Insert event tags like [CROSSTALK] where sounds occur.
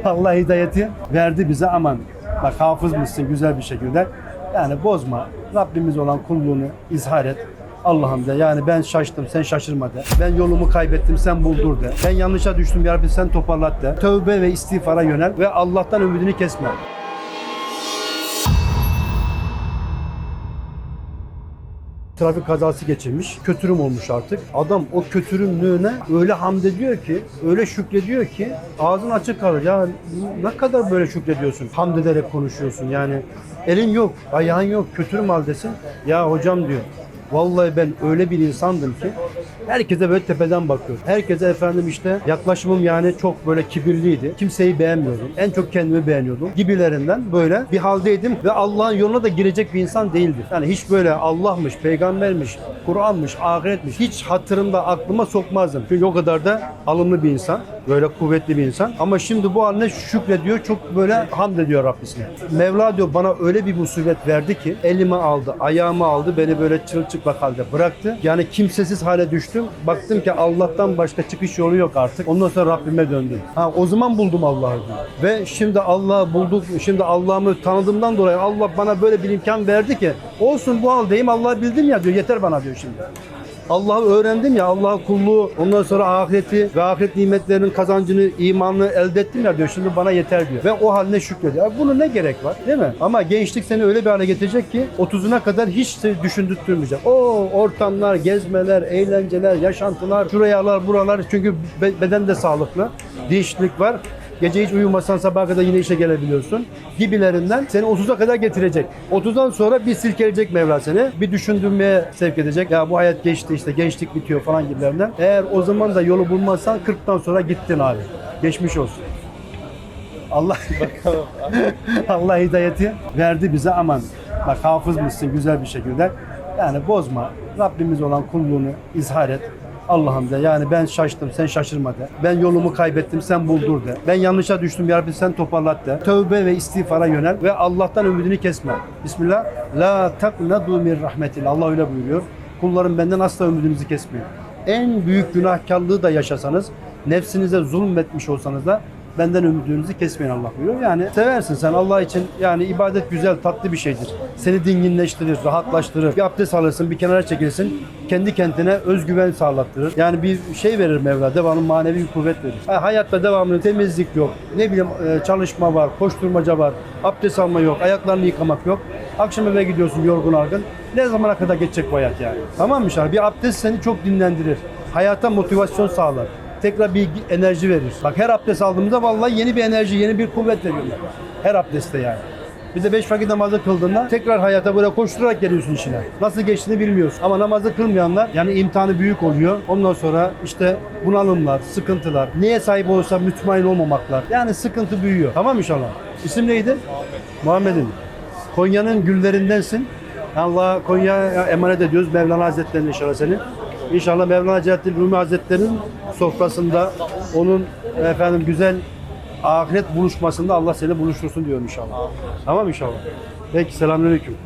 [LAUGHS] Allah hidayeti verdi bize aman. Bak hafız mısın güzel bir şekilde. Yani bozma. Rabbimiz olan kulluğunu izhar et. Allah'ım de yani ben şaştım sen şaşırma de. Ben yolumu kaybettim sen buldur de. Ben yanlışa düştüm ya Rabbi sen toparlat de. Tövbe ve istiğfara yönel ve Allah'tan ümidini kesme. Trafik kazası geçirmiş. Kötürüm olmuş artık. Adam o kötürümlüğüne öyle hamd ediyor ki, öyle şükrediyor ki ağzın açık kalır. Ya ne kadar böyle şükrediyorsun? Hamd ederek konuşuyorsun yani. Elin yok, ayağın yok, kötürüm haldesin. Ya hocam diyor. Vallahi ben öyle bir insandım ki herkese böyle tepeden bakıyorum. Herkese efendim işte yaklaşımım yani çok böyle kibirliydi. Kimseyi beğenmiyordum. En çok kendimi beğeniyordum. Gibilerinden böyle bir haldeydim ve Allah'ın yoluna da girecek bir insan değildim. Yani hiç böyle Allah'mış, peygambermiş, Kur'an'mış, ahiretmiş hiç hatırımda aklıma sokmazdım. Çünkü o kadar da alımlı bir insan. Böyle kuvvetli bir insan. Ama şimdi bu haline şükrediyor. Çok böyle hamd ediyor Rabbisine. Mevla diyor bana öyle bir musibet verdi ki elimi aldı, ayağımı aldı, beni böyle çırılçıplak halde bıraktı. Yani kimsesiz hale düştüm. Baktım ki Allah'tan başka çıkış yolu yok artık. Ondan sonra Rabbime döndüm. Ha o zaman buldum Allah'ı. Ve şimdi Allah'ı bulduk. Şimdi Allah'ımı tanıdığımdan dolayı Allah bana böyle bir imkan verdi ki olsun bu haldeyim Allah'ı bildim ya diyor. Yeter bana diyor şimdi. Allah'ı öğrendim ya, Allah'a kulluğu, ondan sonra ahireti ve ahiret nimetlerinin kazancını, imanını elde ettim ya diyor. Şimdi bana yeter diyor. Ve o haline şükrediyor. Ya Bunu ne gerek var değil mi? Ama gençlik seni öyle bir hale getirecek ki 30'una kadar hiç düşündürtmeyecek. O ortamlar, gezmeler, eğlenceler, yaşantılar, şurayalar, buralar. Çünkü be- beden de sağlıklı. Dinçlik var. Gece hiç uyumasan sabaha kadar yine işe gelebiliyorsun. Gibilerinden seni 30'a kadar getirecek. 30'dan sonra bir silkeleyecek Mevla seni. Bir düşündürmeye sevk edecek. Ya bu hayat geçti işte gençlik bitiyor falan gibilerinden. Eğer o zaman da yolu bulmazsan 40'tan sonra gittin abi. Geçmiş olsun. Allah [LAUGHS] Allah hidayeti verdi bize aman. Bak hafız mısın güzel bir şekilde. Yani bozma. Rabbimiz olan kulluğunu izhar et. Allah'ım de yani ben şaştım sen şaşırma de. Ben yolumu kaybettim sen buldur de. Ben yanlışa düştüm ya Rabbi sen toparlat de. Tövbe ve istiğfara yönel ve Allah'tan ümidini kesme. Bismillah. La taknadu min rahmetillah. Allah öyle buyuruyor. Kullarım benden asla ümidinizi kesmeyin. En büyük günahkarlığı da yaşasanız, nefsinize zulmetmiş olsanız da benden ümidinizi kesmeyin Allah buyuruyor. Yani seversin sen Allah için yani ibadet güzel tatlı bir şeydir. Seni dinginleştirir, rahatlaştırır. Bir abdest alırsın, bir kenara çekilirsin. Kendi kendine özgüven sağlattırır. Yani bir şey verir Mevla, devamlı manevi bir kuvvet verir. Ha, hayatta devamlı temizlik yok. Ne bileyim e, çalışma var, koşturmaca var. Abdest alma yok, ayaklarını yıkamak yok. Akşam eve gidiyorsun yorgun argın. Ne zamana kadar geçecek bu hayat yani? Tamam mı? Bir abdest seni çok dinlendirir. Hayata motivasyon sağlar tekrar bir enerji verir. Bak her abdest aldığımızda vallahi yeni bir enerji, yeni bir kuvvet veriyorlar. Her abdestte yani. Bir de beş vakit namazı kıldığında tekrar hayata böyle koşturarak geliyorsun işine. Nasıl geçtiğini bilmiyorsun. Ama namazı kılmayanlar yani imtihanı büyük oluyor. Ondan sonra işte bunalımlar, sıkıntılar, neye sahip olursa mütmain olmamaklar. Yani sıkıntı büyüyor. Tamam inşallah. İsim neydi? Muhammed'in. Konya'nın güllerindensin. Allah Konya'ya emanet ediyoruz. Mevlana Hazretleri'nin inşallah seni. İnşallah Mevlana Celaleddin Rumi Hazretleri'nin sofrasında onun efendim güzel ahiret buluşmasında Allah seni buluştursun diyorum inşallah. Tamam inşallah. Peki selamünaleyküm.